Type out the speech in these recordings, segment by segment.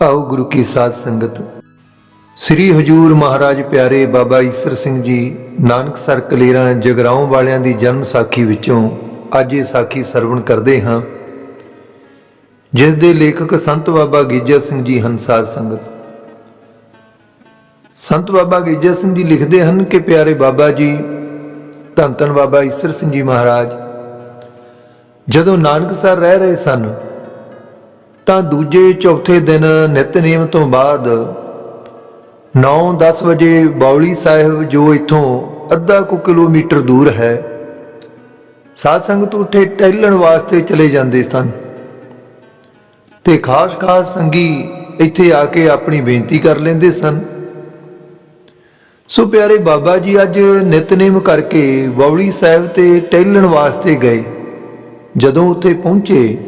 ਆਓ ਗੁਰੂ ਕੀ ਸਾਧ ਸੰਗਤ। ਸ੍ਰੀ ਹਜੂਰ ਮਹਾਰਾਜ ਪਿਆਰੇ ਬਾਬਾ ਈਸਰ ਸਿੰਘ ਜੀ, ਨਾਨਕ ਸਰ ਕਲੇਰਾਂ ਜਗਰਾਉਂ ਵਾਲਿਆਂ ਦੀ ਜਨਮ ਸਾਖੀ ਵਿੱਚੋਂ ਅੱਜ ਇਹ ਸਾਖੀ ਸਰਵਣ ਕਰਦੇ ਹਾਂ। ਜਿਸ ਦੇ ਲੇਖਕ ਸੰਤ ਬਾਬਾ ਗੀਜਾ ਸਿੰਘ ਜੀ ਹਨ ਸਾਧ ਸੰਗਤ। ਸੰਤ ਬਾਬਾ ਗੀਜਾ ਸਿੰਘ ਜੀ ਲਿਖਦੇ ਹਨ ਕਿ ਪਿਆਰੇ ਬਾਬਾ ਜੀ, ਧੰਨ ਧੰਨ ਬਾਬਾ ਈਸਰ ਸਿੰਘ ਜੀ ਮਹਾਰਾਜ, ਜਦੋਂ ਨਾਨਕਸਰ ਰਹਿ ਰਹੇ ਸਨ ਤਾਂ ਦੂਜੇ ਚੌਥੇ ਦਿਨ ਨਿਤਨੇਮ ਤੋਂ ਬਾਅਦ 9-10 ਵਜੇ ਬੌਲੀ ਸਾਹਿਬ ਜੋ ਇੱਥੋਂ ਅੱਧਾ ਕੁ ਕਿਲੋਮੀਟਰ ਦੂਰ ਹੈ, ਸਾਧ ਸੰਗਤ ਉੱਠੇ ਟਹਿਲਣ ਵਾਸਤੇ ਚਲੇ ਜਾਂਦੇ ਸਨ। ਤੇ ਖਾਸ-ਖਾਸ ਸੰਗੀ ਇੱਥੇ ਆ ਕੇ ਆਪਣੀ ਬੇਨਤੀ ਕਰ ਲੈਂਦੇ ਸਨ। ਸੋ ਪਿਆਰੇ ਬਾਬਾ ਜੀ, ਅੱਜ ਨਿਤਨੇਮ ਕਰਕੇ ਬੌਲੀ ਸਾਹਿਬ ਤੇ ਟਹਿਲਣ ਵਾਸਤੇ ਗਏ। ਜਦੋਂ ਉੱਥੇ ਪਹੁੰਚੇ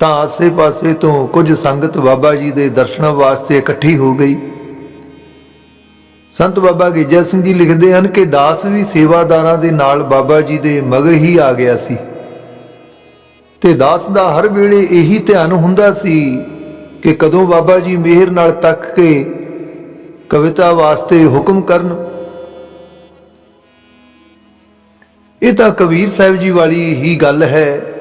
ਤਾਂ ਆਸੇ-ਪਾਸੇ ਤੋਂ ਕੁਝ ਸੰਗਤ ਬਾਬਾ ਜੀ ਦੇ ਦਰਸ਼ਨਾਂ ਵਾਸਤੇ ਇਕੱਠੀ ਹੋ ਗਈ। ਸੰਤ ਬਾਬਾ ਗੇਜਾ ਸਿੰਘ ਜੀ ਲਿਖਦੇ ਹਨ ਕਿ ਦਾਸ ਵੀ ਸੇਵਾਦਾਰਾਂ ਦੇ ਨਾਲ ਬਾਬਾ ਜੀ ਦੇ ਮਗਰ ਹੀ ਆ ਗਿਆ ਸੀ। ਤੇ ਦਾਸ ਦਾ ਹਰ ਵੇਲੇ ਇਹੀ ਧਿਆਨ ਹੁੰਦਾ ਸੀ ਕਿ ਕਦੋਂ ਬਾਬਾ ਜੀ ਮਿਹਰ ਨਾਲ ਤੱਕ ਕੇ ਕਵਿਤਾ ਵਾਸਤੇ ਹੁਕਮ ਕਰਨ। ਇਹ ਤਾਂ ਕਬੀਰ ਸਾਹਿਬ ਜੀ ਵਾਲੀ ਹੀ ਗੱਲ ਹੈ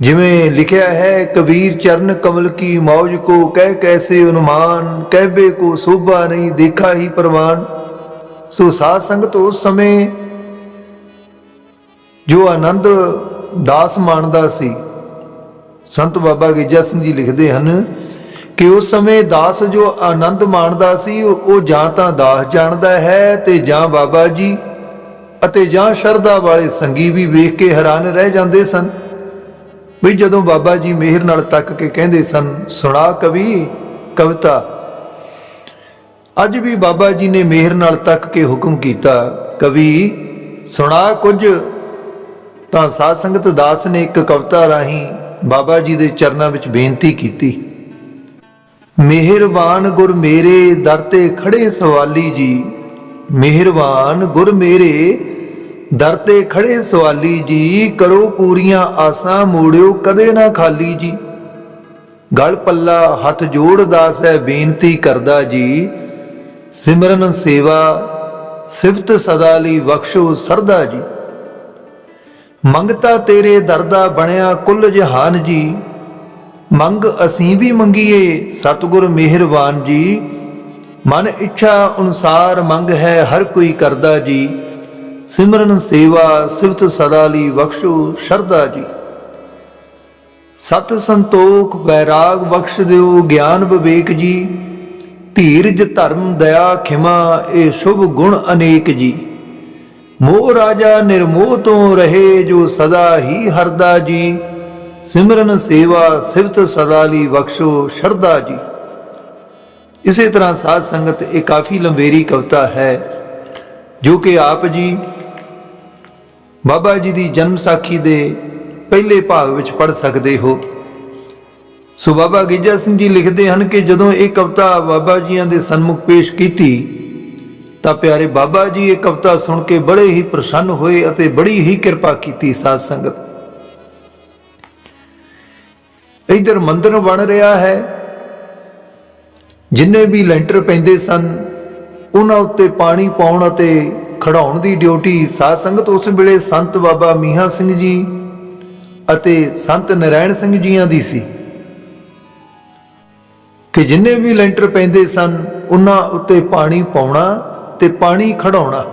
ਜਿਵੇਂ ਲਿਖਿਆ ਹੈ, ਕਬੀਰ ਚਰਨ ਕਮਲ ਕੀ ਮੌਜ ਕੋ, ਕਹਿ ਕੈਸੇ ਅਨੁਮਾਨ, ਕਹਿਬੇ ਕੋ ਸੋਭਾ ਨਹੀਂ, ਦੇਖਾ ਹੀ ਪ੍ਰਵਾਨ ਸੋ ਸਾਧ ਸੰਗਤ ਉਸ ਸਮੇਂ ਜੋ ਆਨੰਦ ਦਾਸ ਮਾਣਦਾ ਸੀ, ਸੰਤ ਬਾਬਾ ਗੇਜਾ ਸਿੰਘ ਜੀ ਲਿਖਦੇ ਹਨ ਕਿ ਉਸ ਸਮੇਂ ਦਾਸ ਜੋ ਆਨੰਦ ਮਾਣਦਾ ਸੀ ਉਹ ਉਹ ਜਾਂ ਤਾਂ ਦਾਸ ਜਾਣਦਾ ਹੈ ਤੇ ਜਾਂ ਬਾਬਾ ਜੀ ਅਤੇ ਜਾਂ ਸ਼ਰਧਾ ਵਾਲੇ ਸੰਗੀ ਵੀ ਵੇਖ ਕੇ ਹੈਰਾਨ ਰਹਿ ਜਾਂਦੇ ਸਨ। ਵੀ ਜਦੋਂ ਬਾਬਾ ਜੀ ਮਿਹਰ ਨਾਲ ਤੱਕ ਕੇ ਕਹਿੰਦੇ ਸਨ, ਸੁਣਾ ਕਵੀ, ਕਵਿਤਾ। ਅੱਜ ਵੀ ਬਾਬਾ ਜੀ ਨੇ ਮਿਹਰ ਨਾਲ ਤੱਕ ਕੇ ਹੁਕਮ ਕੀਤਾ, ਕਵੀ, ਸੁਣਾ ਕੁਝ। ਤਾਂ ਸਾਧ ਸੰਗਤ ਦਾਸ ਨੇ ਇੱਕ ਕਵਿਤਾ ਰਾਹੀਂ ਬਾਬਾ ਜੀ ਦੇ ਚਰਨਾਂ ਵਿੱਚ ਬੇਨਤੀ ਕੀਤੀ। ਮਿਹਰਬਾਨ ਗੁਰ ਮੇਰੇ, ਦਰ ਤੇ ਖੜੇ ਸਵਾਲੀ ਜੀ। ਮਿਹਰਬਾਨ ਗੁਰ ਮੇਰੇ ਦਰ ਤੇ ਖੜੇ ਸਵਾਲੀ ਜੀ, ਕਰੋ ਪੂਰੀਆਂ ਆਸਾਂ, ਮੋੜਿਓ ਕਦੇ ਨਾ ਖਾਲੀ ਜੀ। ਗਲ ਪੱਲਾ ਹੱਥ ਜੋੜ ਦਾਸ ਹੈ ਬੇਨਤੀ ਕਰਦਾ ਜੀ, ਸਿਮਰਨ ਸੇਵਾ ਸਿਫਤ ਸਦਾ ਲਈ ਬਖਸ਼ੋ ਸਰਦਾ ਜੀ। ਮੰਗਤਾ ਤੇਰੇ ਦਰਦਾ ਬਣਿਆ ਕੁੱਲ ਜਹਾਨ ਜੀ, ਮੰਗ ਅਸੀਂ ਵੀ ਮੰਗੀਏ ਸਤਿਗੁਰ ਮਿਹਰਬਾਨ ਜੀ। ਮਨ ਇੱਛਾ ਅਨੁਸਾਰ ਮੰਗ ਹੈ ਹਰ ਕੋਈ ਕਰਦਾ ਜੀ। ਸਿਮਰਨ ਸੇਵਾ ਸਿਫਤ ਸਦਾ ਲਈ ਬਖਸ਼ੋ ਸ਼ਰਧਾ ਜੀ। ਸਤ ਸੰਤੋਖ ਬੈਰਾਗ ਬਖਸ਼ ਦਿਓ ਗਿਆਨ ਵਿਵੇਕ ਜੀ। ਧੀਰਜ ਧਰਮ ਦਇਆ ਖਿਮਾ, ਇਹ ਸ਼ੁਭ ਗੁਣ ਅਨੇਕ ਜੀ। ਮੋਹ ਰਾਜਾ ਨਿਰਮੋਹ ਤੋਂ ਰਹੇ ਜੋ ਸਦਾ ਹੀ ਹਰਦਾ ਜੀ। ਸਿਮਰਨ ਸੇਵਾ ਸਿਫਤ ਸਦਾ ਲਈ ਬਖਸ਼ੋ ਸ਼ਰਧਾ ਜੀ। ਇਸੇ ਤਰ੍ਹਾਂ ਸਾਧ ਸੰਗਤ, ਇਹ ਕਾਫੀ ਲੰਬੇਰੀ ਕਵਿਤਾ ਹੈ, ਜੋ ਕਿ ਆਪ ਜੀ ਬਾਬਾ ਜੀ ਦੀ ਜਨਮ ਸਾਖੀ ਦੇ ਪਹਿਲੇ ਭਾਗ ਵਿੱਚ ਪੜ ਸਕਦੇ ਹੋ। ਸੋ ਬਾਬਾ ਗਿੱਜਾ ਸਿੰਘ ਜੀ ਲਿਖਦੇ ਹਨ ਕਿ ਜਦੋਂ ਇਹ ਕਵਿਤਾ ਬਾਬਾ ਜੀਆਂ ਦੇ ਸਨਮੁਖ ਪੇਸ਼ ਕੀਤੀ, ਤਾਂ ਪਿਆਰੇ ਬਾਬਾ ਜੀ ਇਹ ਕਵਿਤਾ ਸੁਣ ਕੇ ਬੜੇ ਹੀ ਪ੍ਰਸੰਨ ਹੋਏ ਅਤੇ ਬੜੀ ਹੀ ਕਿਰਪਾ ਕੀਤੀ ਸਾਧ ਸੰਗਤ। ਇਧਰ ਮੰਦਿਰ ਬਣ ਰਿਹਾ ਹੈ। ਜਿੰਨੇ ਵੀ ਲੈਂਟਰ ਪੈਂਦੇ ਸਨ, ਉਹਨਾਂ ਉੱਤੇ ਪਾਣੀ ਪਾਉਣ ਅਤੇ ਖੜਾਉਣ ਦੀ ਡਿਊਟੀ ਸਾਧ ਸੰਗਤ ਉਸ ਵੇਲੇ ਸੰਤ ਬਾਬਾ ਮੀਹਾ ਸਿੰਘ ਜੀ ਅਤੇ ਸੰਤ ਨਰੈਣ ਸਿੰਘ ਜੀਆਂ ਦੀ ਸੀ। ਕਿ ਜਿੰਨੇ ਵੀ ਲੈਂਟਰ ਪੈਂਦੇ ਸਨ, ਉਹਨਾਂ ਉੱਤੇ ਪਾਣੀ ਪਾਉਣਾ ਤੇ ਪਾਣੀ ਖੜਾਉਣਾ।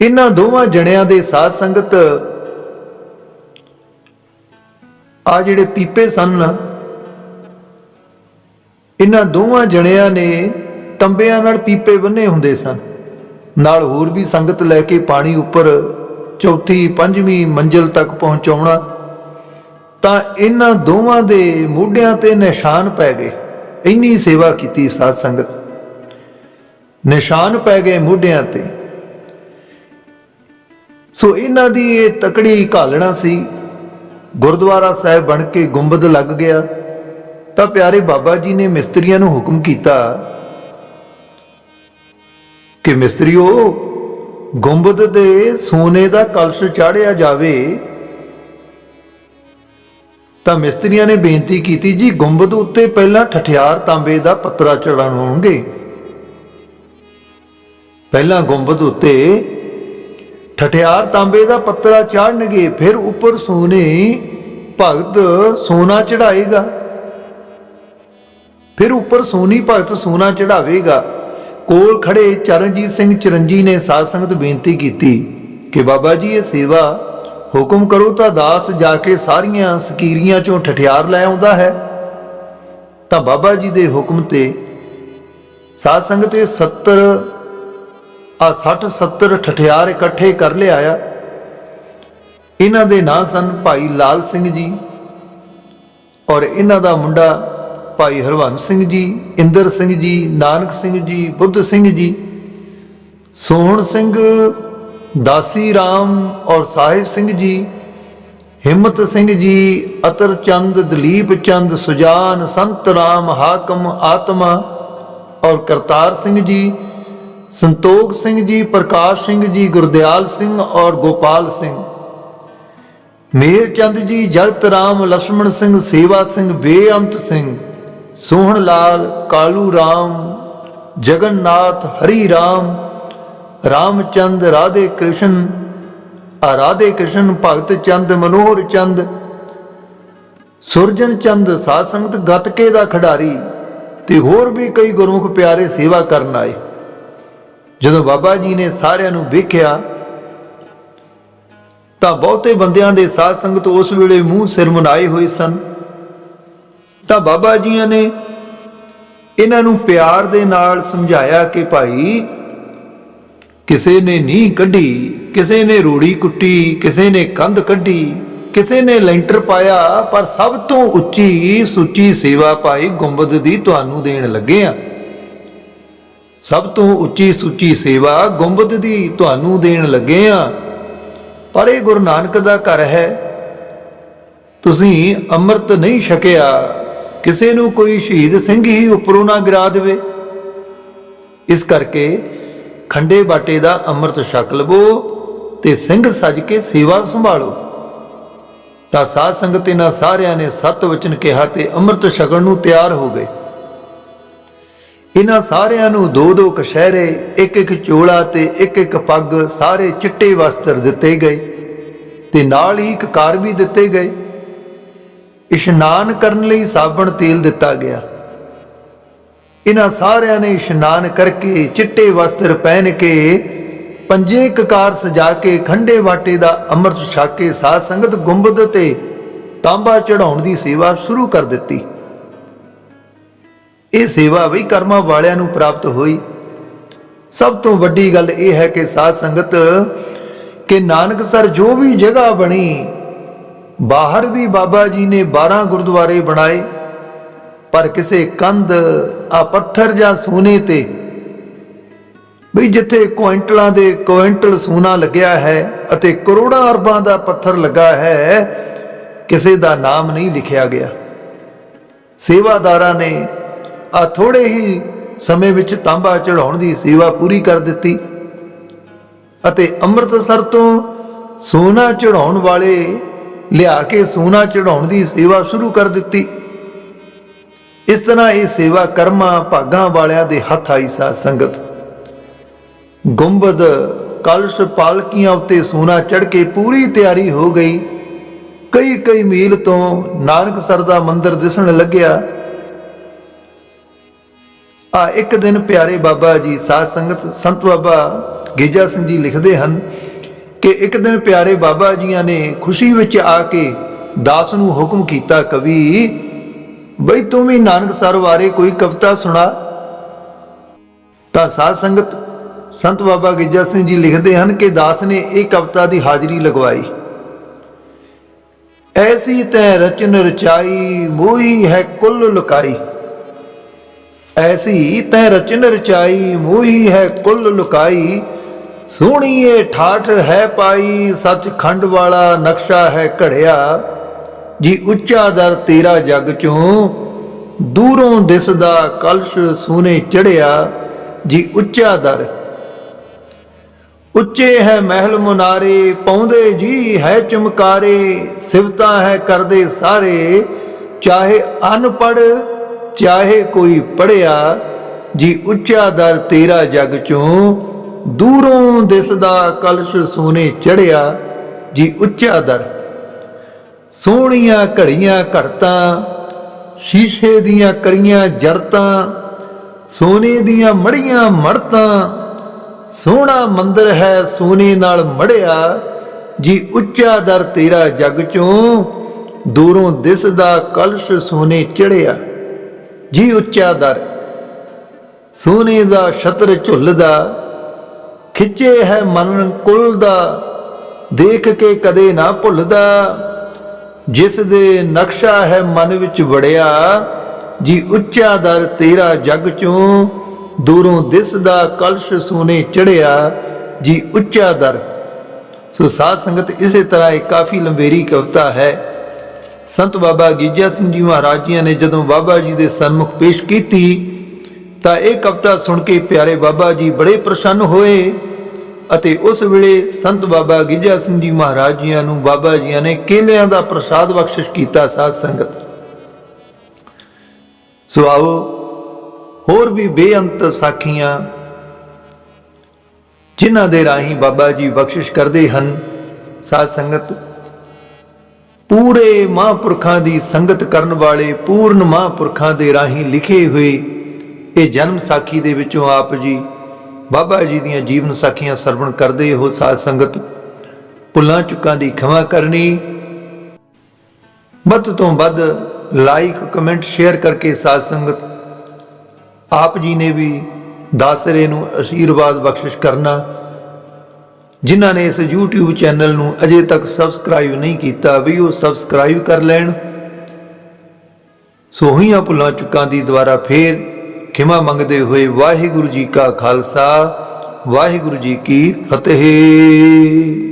ਇਹਨਾਂ ਦੋਵਾਂ ਜਣਿਆਂ ਦੇ ਸਾਧ ਸੰਗਤ ਆ ਜਿਹੜੇ ਪੀਪੇ ਸਨ, ਇਹਨਾਂ ਦੋਵਾਂ ਜਣਿਆਂ ਨੇ ਤੰਬਿਆਂ ਨਾਲ ਪੀਪੇ ਬੰਨੇ ਹੁੰਦੇ ਸਨ। ਨਾਲ ਹੋਰ ਵੀ ਸੰਗਤ ਲੈ ਕੇ ਪਾਣੀ ਉੱਪਰ ਚੌਥੀ ਪੰਜਵੀਂ ਮੰਜ਼ਲ ਤੱਕ ਪਹੁੰਚਾਉਣਾ, ਤਾਂ ਇਹਨਾਂ ਦੋਵਾਂ ਦੇ ਮੋਢਿਆਂ ਤੇ ਨਿਸ਼ਾਨ ਪੈ ਗਏ। ਇੰਨੀ ਸੇਵਾ ਕੀਤੀ ਸਾਧ ਸੰਗਤ। ਨਿਸ਼ਾਨ ਪੈ ਗਏ ਮੋਢਿਆਂ ਤੇ। ਸੋ ਇਹਨਾਂ ਦੀ ਇਹ ਤਕੜੀ ਘਾਲਣਾ ਸੀ। ਗੁਰਦੁਆਰਾ ਸਾਹਿਬ ਬਣ ਕੇ ਗੁੰਬਦ ਲੱਗ ਗਿਆ। ਤਾਂ ਪਿਆਰੇ ਬਾਬਾ ਜੀ ਨੇ ਮਿਸਤਰੀਆਂ ਨੂੰ ਹੁਕਮ ਕੀਤਾ ਕਿ ਮਿਸਤਰੀਓ, ਗੁੰਬਦ ਦੇ ਸੋਨੇ ਦਾ ਕਲਸ਼ ਚਾੜਿਆ ਜਾਵੇ। ਤਾਂ ਮਿਸਤਰੀਆਂ ਨੇ ਬੇਨਤੀ ਕੀਤੀ, ਜੀ, ਗੁੰਬਦ ਉੱਤੇ ਪਹਿਲਾਂ ਠਠਿਆਰ ਤਾਂਬੇ ਦਾ ਪੱਤਰਾ ਚੜਾਉਣਗੇ ਪਹਿਲਾਂ ਗੁੰਬਦ ਉੱਤੇ ਠਠਿਆਰ ਤਾਂਬੇ ਦਾ ਪੱਤਰਾ ਚਾੜਨਗੇ ਫਿਰ ਉੱਪਰ ਸੋਨੇ, ਭਗਤ ਸੋਨਾ ਚੜਾਏਗਾ ਫਿਰ ਉੱਪਰ ਸੋਨੀ ਭਗਤ ਸੋਨਾ ਚੜਾਵੇਗਾ ਕੋਲ ਖੜੇ ਚਰਨਜੀਤ ਸਿੰਘ ਚਰਨਜੀ ਨੇ ਸਾਧ ਸੰਗਤ ਬੇਨਤੀ ਕੀਤੀ ਕਿ ਬਾਬਾ ਜੀ, ਇਹ ਸੇਵਾ ਹੁਕਮ ਕਰੋ ਤਾਂ ਦਾਸ ਜਾ ਕੇ ਸਾਰੀਆਂ ਸਕੀਰੀਆਂ ਚੋਂ ਠਠਿਆਰ ਲੈ ਆਉਂਦਾ ਹੈ। ਤਾਂ ਬਾਬਾ ਜੀ ਦੇ ਹੁਕਮ ਤੇ ਸਾਧ ਸੰਗਤ ਇਹ 70 ਆ 60 70 ਠਠਿਆਰ ਇਕੱਠੇ ਕਰ ਲਿਆਇਆ। ਇਹਨਾਂ ਦੇ ਨਾਂ ਸਨ ਭਾਈ ਲਾਲ ਸਿੰਘ ਜੀ ਔਰ ਇਹਨਾਂ ਦਾ ਮੁੰਡਾ ਭਾਈ ਹਰਵੰਸ ਸਿੰਘ ਜੀ, ਇੰਦਰ ਸਿੰਘ ਜੀ, ਨਾਨਕ ਸਿੰਘ ਜੀ, ਬੁੱਧ ਸਿੰਘ ਜੀ, ਸੋਹਣ ਸਿੰਘ, ਦਾਸੀ ਰਾਮ ਔਰ ਸਾਹਿਬ ਸਿੰਘ ਜੀ, ਹਿੰਮਤ ਸਿੰਘ ਜੀ, ਅਤਰ ਚੰਦ, ਦਲੀਪ ਚੰਦ, ਸੁਜਾਨ, ਸੰਤ ਰਾਮ, ਹਾਕਮ, ਆਤਮਾ ਔਰ ਕਰਤਾਰ ਸਿੰਘ ਜੀ, ਸੰਤੋਖ ਸਿੰਘ ਜੀ, ਪ੍ਰਕਾਸ਼ ਸਿੰਘ ਜੀ, ਗੁਰਦਿਆਲ ਸਿੰਘ ਔਰ ਗੋਪਾਲ ਸਿੰਘ। ਮੇਰ ਚੰਦ ਜੀ, ਜਗਤ ਰਾਮ ਲక్ష్మణ ਸਿੰਘ, ਸੇਵਾ ਸਿੰਘ, ਬੇਅੰਤ ਸਿੰਘ। ਸੋਹਣ ਲਾਲ ਕਾਲੂ ਰਾਮ, ਜਗਨਨਾਥ ਹਰੀ ਰਾਮ, ਰਾਮਚੰਦ ਰਾਧੇ ਕ੍ਰਿਸ਼ਨ ਆ ਰਾਧੇ ਕ੍ਰਿਸ਼ਨ ਭਗਤ ਚੰਦ ਮਨੋਹਰ ਚੰਦ, ਸੁਰਜਨ ਚੰਦ ਸਾਧ ਸੰਗਤ ਗੱਤਕੇ ਦਾ ਖਿਡਾਰੀ, ਤੇ ਹੋਰ ਵੀ ਕਈ ਗੁਰਮੁਖ ਪਿਆਰੇ ਸੇਵਾ ਕਰਨ ਆਏ। ਜਦੋਂ ਬਾਬਾ ਜੀ ਨੇ ਸਾਰਿਆਂ ਨੂੰ ਵੇਖਿਆ, ਤਾਂ ਬਹੁਤੇ ਬੰਦਿਆਂ ਦੇ ਸਾਧ ਸੰਗਤ ਉਸ ਵੇਲੇ ਮੂੰਹ ਸਿਰ ਮੁਨਾਏ ਹੋਏ ਸਨ। ਤਾਂ ਬਾਬਾ ਜੀਆਂ ਨੇ ਇਹਨਾਂ ਨੂੰ ਪਿਆਰ ਦੇ ਨਾਲ ਸਮਝਾਇਆ ਕਿ ਭਾਈ, ਕਿਸੇ ਨੇ ਨੀਂਹ ਕੱਢੀ, ਕਿਸੇ ਨੇ ਰੂੜੀ ਕੁੱਟੀ, ਕਿਸੇ ਨੇ ਕੰਧ ਕੱਢੀ, ਕਿਸੇ ਨੇ ਲੈਂਟਰ ਪਾਇਆ, ਪਰ ਸਭ ਤੋਂ ਉੱਚੀ ਸੁੱਚੀ ਸੇਵਾ ਭਾਈ ਗੁੰਬਦ ਦੀ ਤੁਹਾਨੂੰ ਦੇਣ ਲੱਗੇ ਆ। ਸਭ ਤੋਂ ਉੱਚੀ ਸੁੱਚੀ ਸੇਵਾ ਗੁੰਬਦ ਦੀ ਤੁਹਾਨੂੰ ਦੇਣ ਲੱਗੇ ਆ। ਪਰ ਇਹ ਗੁਰੂ ਨਾਨਕ ਦਾ ਘਰ ਹੈ। ਤੁਸੀਂ ਅੰਮ੍ਰਿਤ ਨਹੀਂ ਛਕਿਆ। ਕਿਸੇ ਨੂੰ ਕੋਈ ਸ਼ਹੀਦ ਸਿੰਘ ਹੀ ਉੱਪਰੋਂ ਨਾ ਗਿਰਾ ਦੇਵੇ। ਇਸ ਕਰਕੇ ਖੰਡੇ ਬਾਟੇ ਦਾ ਅੰਮ੍ਰਿਤ ਛਕ ਲਵੋ ਤੇ ਸਿੰਘ ਸਜ ਕੇ ਸੇਵਾ ਸੰਭਾਲੋ। ਤਾਂ ਸਾਧ ਸੰਗਤ ਇਹਨਾਂ ਸਾਰਿਆਂ ਨੇ ਸਤ ਵਚਨ ਕਿਹਾ ਤੇ ਅੰਮ੍ਰਿਤ ਛਕਣ ਨੂੰ ਤਿਆਰ ਹੋ ਗਏ। ਇਹਨਾਂ ਸਾਰਿਆਂ ਨੂੰ ਦੋ ਦੋ ਕਸ਼ਹਿਰੇ, ਇੱਕ ਇੱਕ ਚੋਲਾ ਤੇ ਇੱਕ ਇੱਕ ਪੱਗ ਸਾਰੇ ਚਿੱਟੇ ਵਸਤਰ ਦਿੱਤੇ ਗਏ ਤੇ ਨਾਲ ਹੀ ਇੱਕ ਕਾਰ ਵੀ ਦਿੱਤੇ ਗਏ। ਇਸ਼ਨਾਨ ਕਰਨ ਲਈ ਸਾਬਣ ਤੇਲ ਦਿੱਤਾ ਗਿਆ। ਇਹਨਾਂ ਸਾਰਿਆਂ ਨੇ ਇਸ਼ਨਾਨ ਕਰਕੇ ਚਿੱਟੇ ਵਸਤਰ ਪਹਿਨ ਕੇ ਪੰਜੇ ਕਕਾਰ ਸਜਾ ਕੇ ਖੰਡੇ ਵਾਟੇ ਦਾ ਅੰਮ੍ਰਿਤ ਛਕ ਕੇ ਸਾਧ ਸੰਗਤ ਗੁੰਬਦ ਤੇ ਤਾਂਬਾ ਚੜਾਉਣ ਦੀ ਸੇਵਾ ਸ਼ੁਰੂ ਕਰ ਦਿੱਤੀ। ਇਹ ਸੇਵਾ ਵੀ ਕਰਮਾਂ ਵਾਲਿਆਂ ਨੂੰ ਪ੍ਰਾਪਤ ਹੋਈ। ਸਭ ਤੋਂ ਵੱਡੀ ਗੱਲ ਇਹ ਹੈ ਕਿ ਸਾਧ ਸੰਗਤ ਕਿ ਨਾਨਕਸਰ ਜੋ ਵੀ ਜਗ੍ਹਾ ਬਣੀ ਬਾਹਰ ਵੀ ਬਾਬਾ ਜੀ ਨੇ 12 ਗੁਰਦੁਆਰੇ ਬਣਾਏ, ਪਰ ਕਿਸੇ ਕੰਧ ਆ ਪੱਥਰ ਜਾਂ ਸੋਨੇ ਤੇ ਵੀ ਜਿੱਥੇ ਕੁਇੰਟਲਾਂ ਦੇ ਕੁਇੰਟਲ ਸੋਨਾ ਲੱਗਿਆ ਹੈ ਅਤੇ ਕਰੋੜਾਂ ਅਰਬਾਂ ਦਾ ਪੱਥਰ ਲੱਗਾ ਹੈ, ਕਿਸੇ ਦਾ ਨਾਮ ਨਹੀਂ ਲਿਖਿਆ ਗਿਆ। ਸੇਵਾਦਾਰਾਂ ਨੇ ਆ ਥੋੜੇ ਹੀ ਸਮੇਂ ਵਿੱਚ ਤਾਂਬਾ ਚੜਾਉਣ ਦੀ ਸੇਵਾ ਪੂਰੀ ਕਰ ਦਿੱਤੀ ਅਤੇ ਅੰਮ੍ਰਿਤਸਰ ਤੋਂ ਸੋਨਾ ਚੜਾਉਣ ਵਾਲੇ ਲਿਆ ਕੇ ਸੋਨਾ ਚੜਾਉਣ ਦੀ ਸੇਵਾ ਸ਼ੁਰੂ ਕਰ ਦਿੱਤੀ। ਇਸ ਤਰ੍ਹਾਂ ਇਹ ਸੇਵਾ ਕਰਮਾਂ ਭਾਗਾਂ ਵਾਲਿਆਂ ਦੇ ਹੱਥ ਆਈ ਸਾ ਸੰਗਤ। ਗੁੰਬਦ ਕਲਸ਼ ਪਾਲਕੀਆਂ ਉੱਤੇ ਸੋਨਾ ਚੜ ਕੇ ਪੂਰੀ ਤਿਆਰੀ ਹੋ ਗਈ। ਕਈ ਕਈ ਮੀਲ ਤੋਂ ਨਾਨਕ ਸਰ ਦਾ ਮੰਦਿਰ ਦਿਸਣ ਲੱਗਿਆ। ਆ ਇੱਕ ਦਿਨ ਪਿਆਰੇ ਬਾਬਾ ਜੀ ਸਾਧ ਸੰਗਤ ਸੰਤ ਬਾਬਾ ਗੇਜਾ ਸਿੰਘ ਜੀ ਲਿਖਦੇ ਹਨ ਕਿ ਇੱਕ ਦਿਨ ਪਿਆਰੇ ਬਾਬਾ ਜੀਆਂ ਨੇ ਖੁਸ਼ੀ ਵਿੱਚ ਆ ਕੇ ਦਾਸ ਨੂੰ ਹੁਕਮ ਕੀਤਾ, ਕਵੀ, ਬਈ ਤੂੰ ਵੀ ਨਾਨਕ ਸਰ ਬਾਰੇ ਕੋਈ ਕਵਿਤਾ ਸੁਣਾ। ਤਾਂ ਸਾਧ ਸੰਗਤ, ਸੰਤ ਬਾਬਾ ਗੇਜਾ ਸਿੰਘ ਜੀ ਲਿਖਦੇ ਹਨ ਕਿ ਦਾਸ ਨੇ ਇਹ ਕਵਿਤਾ ਦੀ ਹਾਜ਼ਰੀ ਲਗਵਾਈ। ਐਸੀ ਤੈ ਰਚਨ ਰਚਾਈ, ਮੋਹੀ ਹੈ ਕੁੱਲ ਲੁਕਾਈ। ਐਸੀ ਤੈ ਰਚਨ ਰਚਾਈ, ਮੋਹੀ ਹੈ ਕੁੱਲ ਲੁਕਾਈ। ਸੋਹਣੀਏ ਠਾਠ ਹੈ ਪਾਈ ਸੱਚ ਖੰਡ ਵਾਲਾ ਨਕਸ਼ਾ ਹੈ ਘੜਿਆ। ਜੀ ਉੱਚਾ ਦਰ ਤੇਰਾ ਜਗ ਚੋਂ, ਦੂਰੋਂ ਦਿਸਦਾ ਕਲਸ਼ ਸੋਨੇ ਚੜਿਆ। ਜੀ ਉੱਚਾ ਦਰ। ਉੱਚੇ ਹੈ ਮਹਿਲ ਮੁਨਾਰੇ, ਪਾਉਂਦੇ ਜੀ ਹੈ ਚਮਕਾਰੇ ਸਿਵਤਾ ਹੈ ਕਰਦੇ ਸਾਰੇ। ਚਾਹੇ ਅਨਪੜ ਚਾਹੇ ਕੋਈ ਪੜਿਆ ਜੀ ਉੱਚਾ ਦਰ ਤੇਰਾ ਜਗ ਚੋਂ ਦੂਰੋਂ ਦਿਸਦਾ ਕਲਸ਼ ਸੋਨੇ ਚੜਿਆ ਜੀ ਉੱਚਾ ਦਰ। ਸੋਹਣੀਆਂ ਘੜੀਆਂ ਘੜਤਾਂ, ਸ਼ੀਸ਼ੇ ਦੀਆਂ ਕਰੀਆਂ ਜਰਤਾਂ, ਸੋਨੇ ਦੀਆਂ ਮੜੀਆਂ ਮੜਤਾਂ, ਸੋਹਣਾ ਮੰਦਰ ਹੈ ਸੋਨੇ ਨਾਲ ਮੜਿਆ ਜੀ ਉੱਚਾ ਦਰ ਤੇਰਾ ਜਗ ਚੋਂ। ਦੂਰੋਂ ਦਿਸਦਾ ਕਲਸ਼ ਸੋਨੇ ਚੜਿਆ ਜੀ ਉੱਚਾ ਦਰ। ਸੋਨੇ ਦਾ ਛਤਰ ਝੁੱਲਦਾ ਖਿੱਚੇ ਹੈ ਮਨ ਕੁਲ ਦਾ ਦੇਖ ਕੇ ਕਦੇ ਨਾ ਭੁੱਲਦਾ। ਜਿਸ ਦੇ ਨਕਸ਼ਾ ਹੈ ਮਨ ਵਿੱਚ ਵੜਿਆ, ਜੀ ਉੱਚਾ ਦਰ ਤੇਰਾ ਜਗ ਚੋਂ। ਦੂਰੋਂ ਦਿਸਦਾ ਕਲਸ਼ ਸੋਨੇ ਚੜਿਆ, ਜੀ ਉੱਚਾ ਦਰ। ਸੋ ਸਾਧ ਸੰਗਤ ਇਸੇ ਤਰ੍ਹਾਂ ਇਹ ਕਾਫੀ ਲੰਬੇਰੀ ਕਵਿਤਾ ਹੈ। ਸੰਤ ਬਾਬਾ ਗੀਜਾ ਸਿੰਘ ਜੀ ਮਹਾਰਾਜ ਜੀ ਨੇ ਜਦੋਂ ਬਾਬਾ ਜੀ ਦੇ ਸਨਮੁਖ ਪੇਸ਼ ਕੀਤੀ, ਤਾਂ ਇਹ ਕਵਿਤਾ ਸੁਣ ਕੇ ਪਿਆਰੇ ਬਾਬਾ ਜੀ ਬੜੇ ਪ੍ਰਸੰਨ ਹੋਏ। ਅਤੇ ਉਸ ਵੇਲੇ ਸੰਤ ਬਾਬਾ ਗਿੱਜਾ ਸਿੰਘ ਜੀ ਮਹਾਰਾਜ ਜੀਆਂ ਨੂੰ ਬਾਬਾ ਜੀਆਂ ਨੇ ਕੇਲਿਆਂ ਦਾ ਪ੍ਰਸਾਦ ਬਖਸ਼ਿਸ਼ ਕੀਤਾ ਸਾਧ ਸੰਗਤ। ਸੋ ਆਓ ਹੋਰ ਵੀ ਬੇਅੰਤ ਸਾਖੀਆਂ ਜਿਨ੍ਹਾਂ ਦੇ ਰਾਹੀਂ ਬਾਬਾ ਜੀ ਬਖਸ਼ਿਸ਼ ਕਰਦੇ ਹਨ, ਸਾਧ ਸੰਗਤ। ਪੂਰੇ ਮਹਾਂਪੁਰਖਾਂ ਦੀ ਸੰਗਤ ਕਰਨ ਵਾਲੇ ਪੂਰਨ ਮਹਾਂਪੁਰਖਾਂ ਦੇ ਰਾਹੀਂ ਲਿਖੇ ਹੋਏ ਇਹ ਜਨਮ ਸਾਖੀ ਦੇ ਵਿੱਚੋਂ ਆਪ ਜੀ ਬਾਬਾ ਜੀ ਦੀਆਂ ਜੀਵਨ ਸਾਖੀਆਂ ਸਰਵਣ ਕਰਦੇ ਹੋ ਸਾਧ ਸੰਗਤ। ਭੁੱਲਾਂ ਚੁੱਕਾਂ ਦੀ ਖਿਮਾ ਕਰਨੀ। ਵੱਧ ਤੋਂ ਵੱਧ ਲਾਈਕ, ਕਮੈਂਟ, ਸ਼ੇਅਰ ਕਰਕੇ ਸਾਧ ਸੰਗਤ। ਆਪ ਜੀ ਨੇ ਵੀ ਦਾਸਰੇ ਨੂੰ ਅਸ਼ੀਰਵਾਦ ਬਖਸ਼ਿਸ਼ ਕਰਨਾ। ਜਿਨ੍ਹਾਂ ਨੇ ਇਸ YouTube ਚੈਨਲ ਨੂੰ ਅਜੇ ਤੱਕ ਸਬਸਕ੍ਰਾਈਬ ਨਹੀਂ ਕੀਤਾ, ਵੀ ਉਹ ਸਬਸਕ੍ਰਾਈਬ ਕਰ ਲੈਣ। ਸੋਹੀਆਂ ਭੁੱਲਾਂ ਚੁੱਕਾਂ ਦੀ ਦੁਆਰਾ ਫੇਰ ਖਿਮਾ ਮੰਗਦੇ ਹੋਏ ਵਾਹਿਗੁਰੂ ਜੀ ਕਾ ਖਾਲਸਾ ਵਾਹਿਗੁਰੂ ਜੀ ਕੀ ਫਤਿਹ।